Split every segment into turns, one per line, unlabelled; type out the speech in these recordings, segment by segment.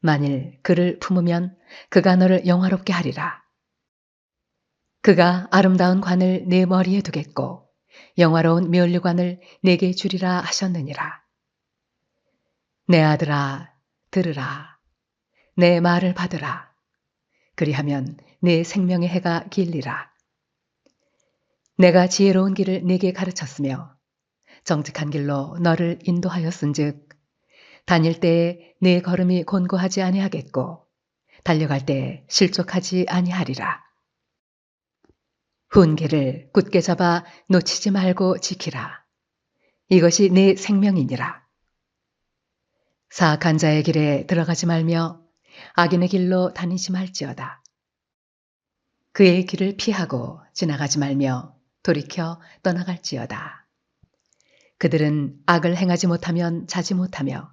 만일 그를 품으면 그가 너를 영화롭게 하리라. 그가 아름다운 관을 내 머리에 두겠고 영화로운 면류관을 내게 주리라 하셨느니라. 내 아들아 들으라. 내 말을 받으라. 그리하면 내 생명의 해가 길리라. 내가 지혜로운 길을 내게 가르쳤으며 정직한 길로 너를 인도하였은즉 다닐 때에 내 걸음이 곤고하지 아니하겠고 달려갈 때에 실족하지 아니하리라. 훈계를 굳게 잡아 놓치지 말고 지키라. 이것이 내 생명이니라. 사악한 자의 길에 들어가지 말며 악인의 길로 다니지 말지어다. 그의 길을 피하고 지나가지 말며 돌이켜 떠나갈지어다. 그들은 악을 행하지 못하면 자지 못하며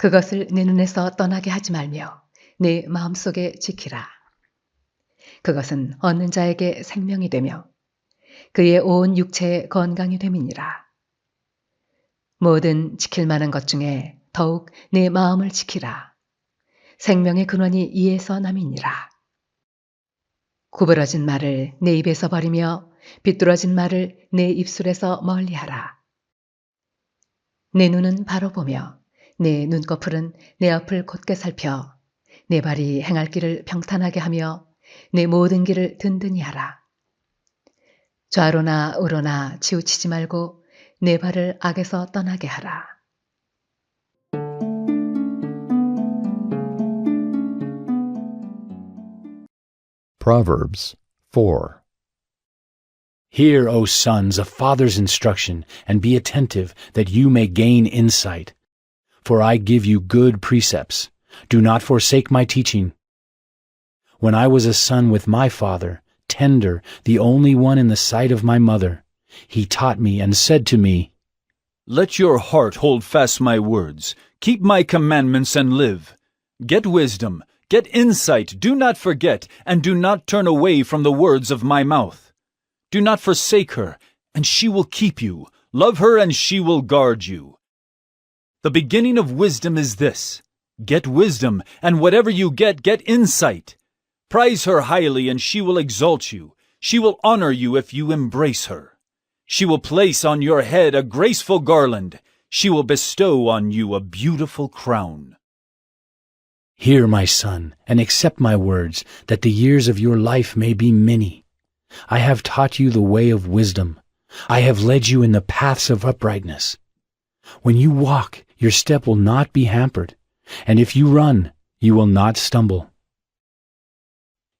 그것을 내 눈에서 떠나게 하지 말며 내 마음속에 지키라. 그것은 얻는 자에게 생명이 되며 그의 온 육체에 건강이 됨이니라. 모든 지킬 만한 것 중에 더욱 내 마음을 지키라. 생명의 근원이 이에서 남이니라. 구부러진 말을 내 입에서 버리며 비뚤어진 말을 내 입술에서 멀리하라. 내 눈은 바로 보며 내 눈꺼풀은 내 앞을 곧게 살펴 내 발이 행할 길을 평탄하게 하며 내 모든 길을 든든히 하라. 좌로나 우로나 치우치지 말고 내 발을 악에서 떠나게 하라.
Proverbs 4.
Hear, O sons, a father's instruction, and be attentive, that you may gain insight. For I give you good precepts. Do not forsake my teaching. When I was a son with my father, tender, the only one in the sight of my mother, he taught me and said to me,
Let your heart hold fast my words. Keep my commandments and live. Get wisdom, get insight, do not forget, and do not turn away from the words of my mouth. Do not forsake her, and she will keep you. Love her, and she will guard you. The beginning of wisdom is this get wisdom, and whatever you get, get insight. Prize her highly, and she will exalt you. She will honor you if you embrace her. She will place on your head a graceful garland. She will bestow on you a beautiful crown.
Hear, my son, and accept my words, that the years of your life may be many. I have taught you the way of wisdom. I have led you in the paths of uprightness. When you walk, your step will not be hampered, and if you run, you will not stumble.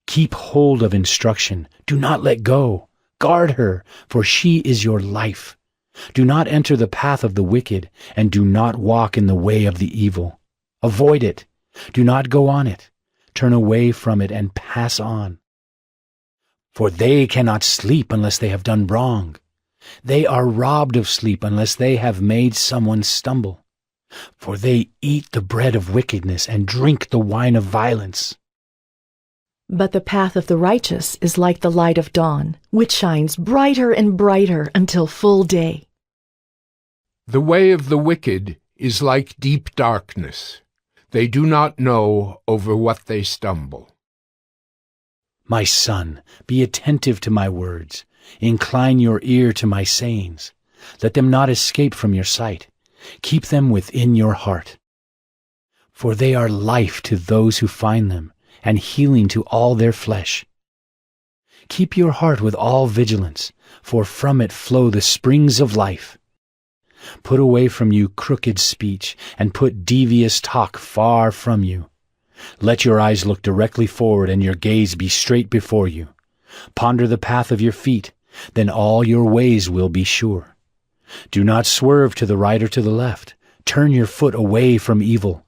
Keep hold of instruction. Do not let go. Guard her, for she is your life. Do not enter the path of the wicked, and do not walk in the way of the evil. Avoid it. Do not go on it. Turn away from it and pass on. For they cannot sleep unless they have done wrong. They are robbed of sleep unless they have made someone stumble. For they eat the bread of wickedness and drink the wine of violence.
But the path of the righteous is like the light of dawn, which shines brighter and brighter until full day.
The way of the wicked is like deep darkness. They do not know over what they stumble.
My son, be attentive to my words. Incline your ear to my sayings. Let them not escape from your sight. Keep them within your heart. For they are life to those who find them, and healing to all their flesh. Keep your heart with all vigilance, for from it flow the springs of life. Put away from you crooked speech, and put devious talk far from you. Let your eyes look directly forward, and your gaze be straight before you. Ponder the path of your feet, then all your ways will be sure. Do not swerve to the right or to the left. Turn your foot away from evil.